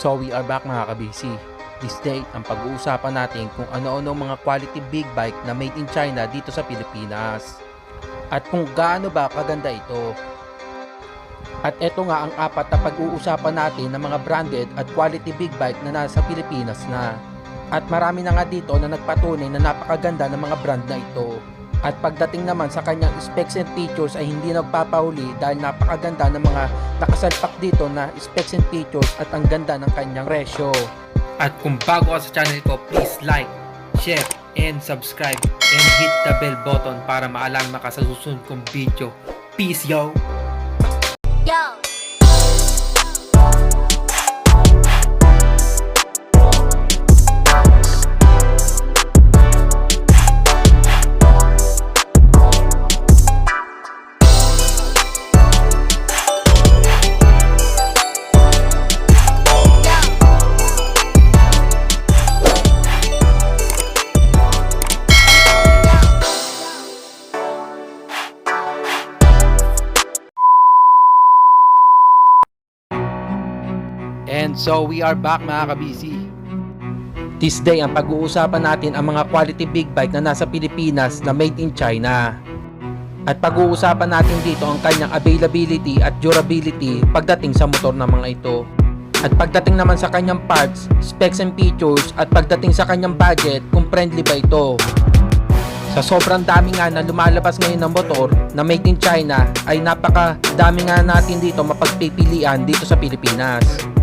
So we are back mga kabisi. This day, ang pag-uusapan natin kung ano-ano mga quality big bike na made in China dito sa Pilipinas. At kung gaano ba kaganda ito. At ito nga ang apat na pag-uusapan natin ng mga branded at quality big bike na nasa Pilipinas na. At marami na nga dito na nagpatunay na napakaganda ng mga brand na ito. At pagdating naman sa kanyang specs and features ay hindi nagpapahuli dahil napakaganda ng mga nakasalpak dito na specs and features at ang ganda ng kanyang presyo. At kung bago ka sa channel ko, please like, share, and subscribe and hit the bell button para maalarma ka sa kong video. Peace! Yo. So we are back mga kabisi. This day ang pag-uusapan natin ang mga quality big bike na nasa Pilipinas na made in China. At pag-uusapan natin dito ang kanyang availability at durability pagdating sa motor ng mga ito. At pagdating naman sa kanyang parts, specs and features at pagdating sa kanyang budget kung friendly ba ito. Sa sobrang dami nga na lumalabas ngayon ng motor na made in China ay napakadami nga natin dito mapagpipilian dito sa Pilipinas.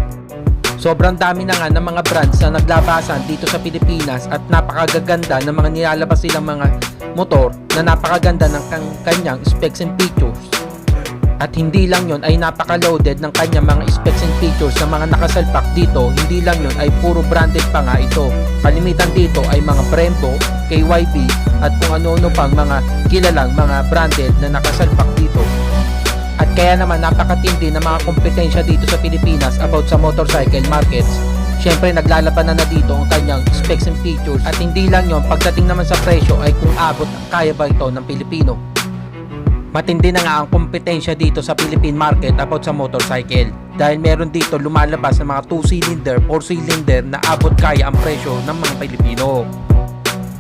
Sobrang dami na nga ng mga brands na naglabasan dito sa Pilipinas at napakagaganda ng mga nilalabas silang mga motor na napakaganda ng kan- kanyang specs and features. At hindi lang yon ay napaka-loaded ng kanyang mga specs and features na mga nakasalpak dito, hindi lang yon ay puro branded pa nga ito. Kalimitan dito ay mga Brembo, KYB at kung ano-ano pang mga kilalang mga branded na nakasalpak dito. At kaya naman napakatindi ng mga kompetensya dito sa Pilipinas about sa motorcycle markets. Siyempre naglalabanan na dito ang kanyang specs and features at hindi lang yon pagdating naman sa presyo ay kung abot kaya ba ito ng Pilipino. Matindi na nga ang kompetensya dito sa Philippine market about sa motorcycle dahil meron dito lumalabas ng mga 2-cylinder, 4-cylinder na abot kaya ang presyo ng mga Pilipino.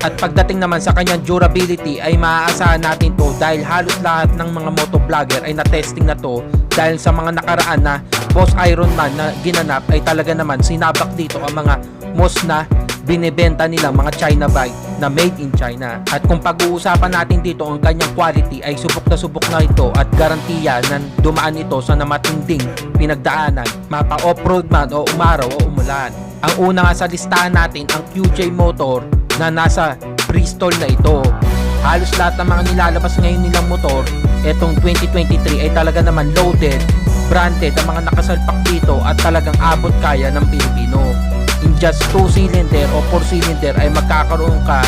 At pagdating naman sa kanyang durability ay maaasahan natin to dahil halos lahat ng mga motovlogger ay na-testing na to dahil sa mga nakaraan na Boss Ironman na ginanap ay talaga naman sinabak dito ang mga most na binebenta nilang mga China bike na made in China. At kung pag-uusapan natin dito ang kanyang quality ay subok na subok na ito at garantiya na dumaan ito sa namatinding pinagdaanan, mapa off-road man o umaraw o umulan. Ang una nga sa listahan natin ang QJ Motor na nasa Bristol na ito. Halos lahat ng mga nilalabas ngayon nilang motor, etong 2023 ay talaga naman loaded, branded ang mga nakasalpak dito at talagang abot kaya ng Pilipino. In just 2 cylinder o 4 cylinder ay magkakaroon ka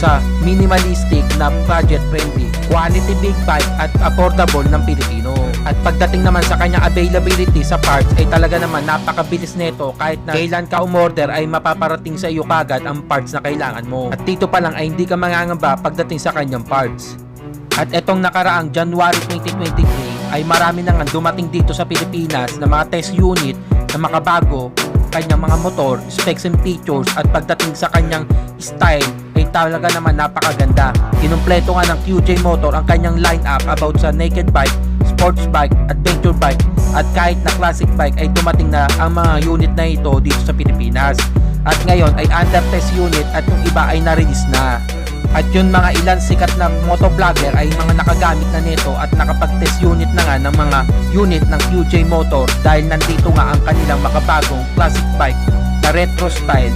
sa minimalistic na budget friendly, quality big bike at affordable ng Pilipino. At pagdating naman sa kanyang availability sa parts ay talaga naman napakabilis nito kahit na kailan ka umorder ay mapaparating sa iyo kagad ang parts na kailangan mo. At dito pa lang ay hindi ka mangangamba pagdating sa kanyang parts. At etong nakaraang January 2023 ay marami na nga dumating dito sa Pilipinas na mga test unit na makabago kanyang mga motor, specs and features at pagdating sa kanyang style ay talaga naman napakaganda. Kinumpleto nga ng QJ Motor ang kanyang lineup about sa naked bike, sports bike, adventure bike at kahit na classic bike ay dumating na ang mga unit na ito dito sa Pilipinas. At ngayon ay under test unit at yung iba ay na-release na. At yun mga ilan sikat na motovlogger ay mga nakagamit na nito at nakapag-test unit na nga ng mga unit ng QJ Motor dahil nandito nga ang kanilang makabagong classic bike na retro style.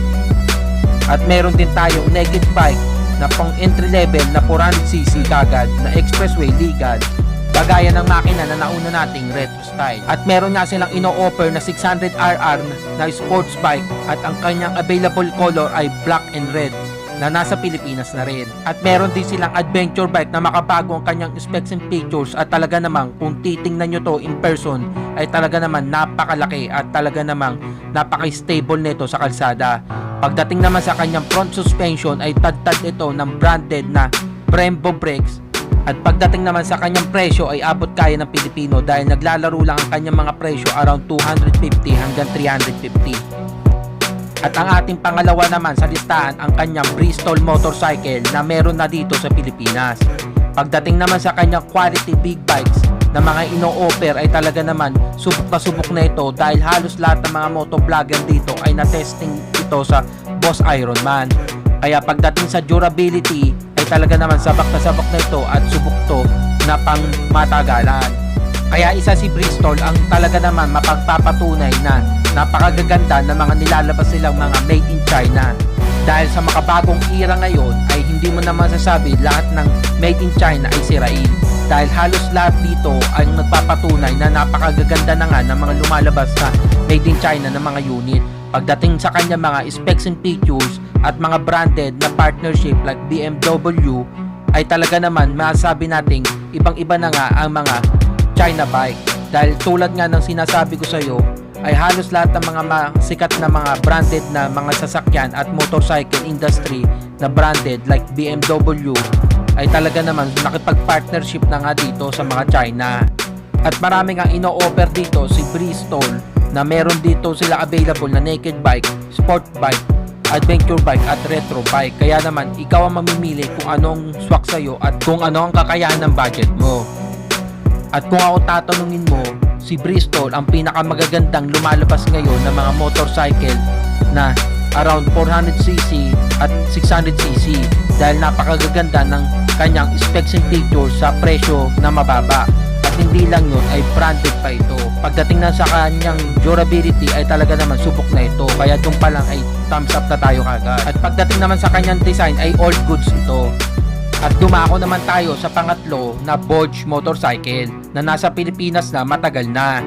At meron din tayong naked bike na pang entry level na 400cc kagad na expressway legal kagaya ng makina na nauna nating retro style. At meron nga silang ino-offer na 600RR na sports bike at ang kanyang available color ay black and red na nasa Pilipinas na rin. At meron din silang adventure bike na makabago ang kanyang specs and features at talaga namang kung titingnan nyo to in person ay talaga naman napakalaki at talaga namang napaka-stable nito sa kalsada. Pagdating naman sa kanyang front suspension ay tad-tad ito ng branded na Brembo brakes At pagdating naman sa kanyang presyo ay abot kaya ng Pilipino dahil naglalaro lang ang kanyang mga presyo around 250 hanggang 350. At ang ating pangalawa naman sa listahan ang kanyang Bristol motorcycle na meron na dito sa Pilipinas. Pagdating naman sa kanyang quality big bikes na mga ino-offer ay talaga naman subok na subok na ito dahil halos lahat ng mga motovlogger dito ay na-testing ito sa Boss Ironman. Kaya pagdating sa durability ay talaga naman sabak na sabak na ito at subok to na pang matagalan. Kaya isa si Bristol ang talaga naman mapagpapatunay na napakagaganda ng mga nilalabas nilang mga made in China. Dahil sa makabagong era ngayon ay hindi mo naman sasabi lahat ng made in China ay sirain. Dahil halos lahat dito ay nagpapatunay na napakagaganda na nga ng mga lumalabas na made in China ng mga unit. Pagdating sa kanya mga specs and features at mga branded na partnership like BMW ay talaga naman masasabi nating ibang-iba na nga ang mga China bike. Dahil tulad nga ng sinasabi ko sa iyo, ay halos lahat ng mga sikat na mga branded na mga sasakyan at motorcycle industry na branded like BMW ay talaga naman nakipag-partnership na nga dito sa mga China. At marami nga ino-offer dito si Bristol na meron dito sila available na naked bike, sport bike, adventure bike at retro bike. Kaya naman ikaw ang mamimili kung anong swak sa'yo at kung ano ang kakayahan ng budget mo. At kung ako tatanungin mo, si Bristol ang pinakamagagandang lumalabas ngayon ng mga motorcycle na around 400cc at 600cc dahil napakagaganda ng kanyang specs and features sa presyo na mababa. Hindi lang yun ay branded pa ito. Pagdating na sa kanyang durability ay talaga naman subok na ito. Kaya doon pa lang ay thumbs up na tayo kagad. At pagdating naman sa kanyang design ay all goods ito. At dumako naman tayo sa pangatlo na Bodge motorcycle na nasa Pilipinas na matagal na.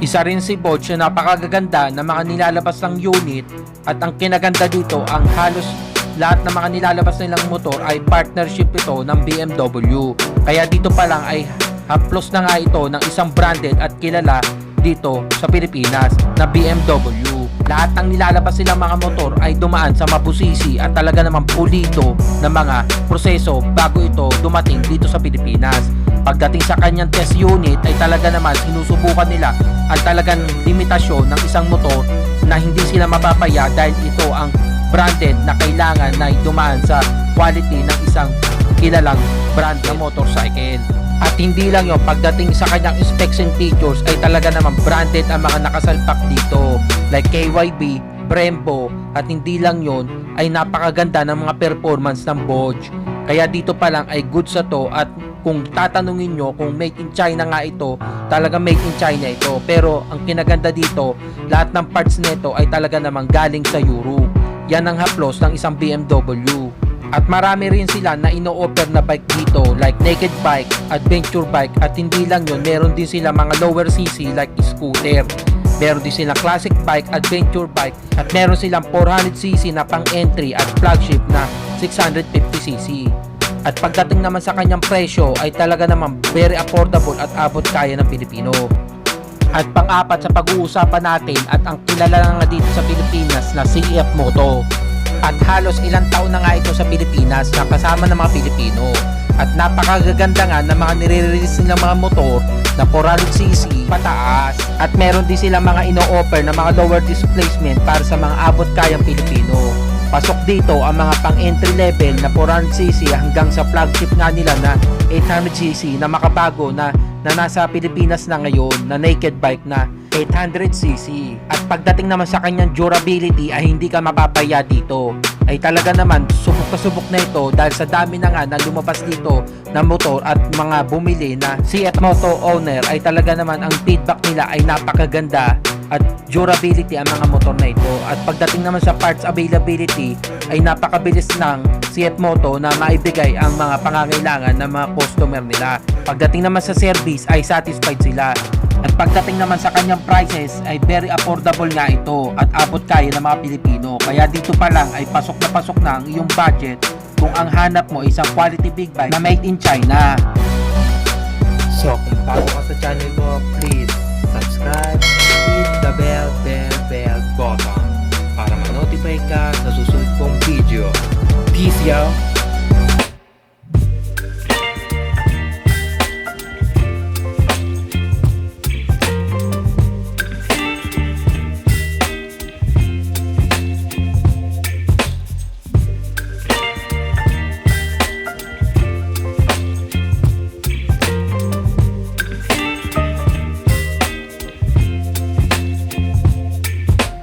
Isa rin si Bodge na napakagaganda na mga nilalabas ng unit at ang kinaganda dito ang halos lahat ng mga nilalabas nilang motor ay partnership ito ng BMW. Kaya dito pa lang ay haplos na nga ito ng isang branded at kilala dito sa Pilipinas na BMW. Lahat ng nilalabas nilang mga motor ay dumaan sa mabusisi at talaga namang pulido na mga proseso bago ito dumating dito sa Pilipinas. Pagdating sa kanyang test unit ay talaga naman sinusubukan nila ang talagang limitasyon ng isang motor na hindi sila mapapaya dahil ito ang branded na kailangan na dumaan sa quality ng isang kilalang brand na motorcycle. At hindi lang yon pagdating sa kanyang specs and features ay talaga naman branded ang mga nakasalpak dito like KYB, Brembo at hindi lang yon ay napakaganda ng mga performance ng Bodge. Kaya dito pa lang ay good sa to at kung tatanungin nyo kung made in China nga ito, talaga made in China ito. Pero ang kinaganda dito, lahat ng parts nito ay talaga namang galing sa Europe. Yan ang haplos ng isang BMW. At marami rin sila na ino-offer na bike dito like naked bike, adventure bike at hindi lang yun, meron din sila mga lower cc like scooter. Meron din silang classic bike, adventure bike at meron silang 400cc na pang entry at flagship na 650cc. At pagdating naman sa kanyang presyo ay talaga naman very affordable at abot kaya ng Pilipino. At pang-apat sa pag-uusapan natin at ang kilala na nga dito sa Pilipinas na CF Moto. At halos ilang taon na nga ito sa Pilipinas na kasama ng mga Pilipino. At napakagaganda nga ng mga nire-release nilang mga motor na 400cc pataas. At meron din sila mga ino-offer na mga lower displacement para sa mga abot kayang Pilipino. Pasok dito ang mga pang entry level na 400cc hanggang sa flagship nga nila na 800cc na makabago na, na nasa Pilipinas na ngayon na naked bike na 800cc. At pagdating naman sa kanyang durability ay hindi ka mapapaya dito. Ay talaga naman subok na subok na ito dahil sa dami na nga na lumabas dito na motor at mga bumili na CF Moto owner ay talaga naman ang feedback nila ay napakaganda at durability ang mga motor na ito. At pagdating naman sa parts availability ay napakabilis ng CF Moto na maibigay ang mga pangangailangan ng mga customer nila. Pagdating naman sa service ay satisfied sila. At pagdating naman sa kanyang prices ay very affordable nga ito at abot kaya ng mga Pilipino. Kaya dito pa lang ay pasok na pasok na ang iyong budget kung ang hanap mo isang quality big bike na made in China. So, kung bago ka sa channel ko, please subscribe and hit the bell, bell, bell button para ma-notify ka sa susunod kong video. Peace, y'all!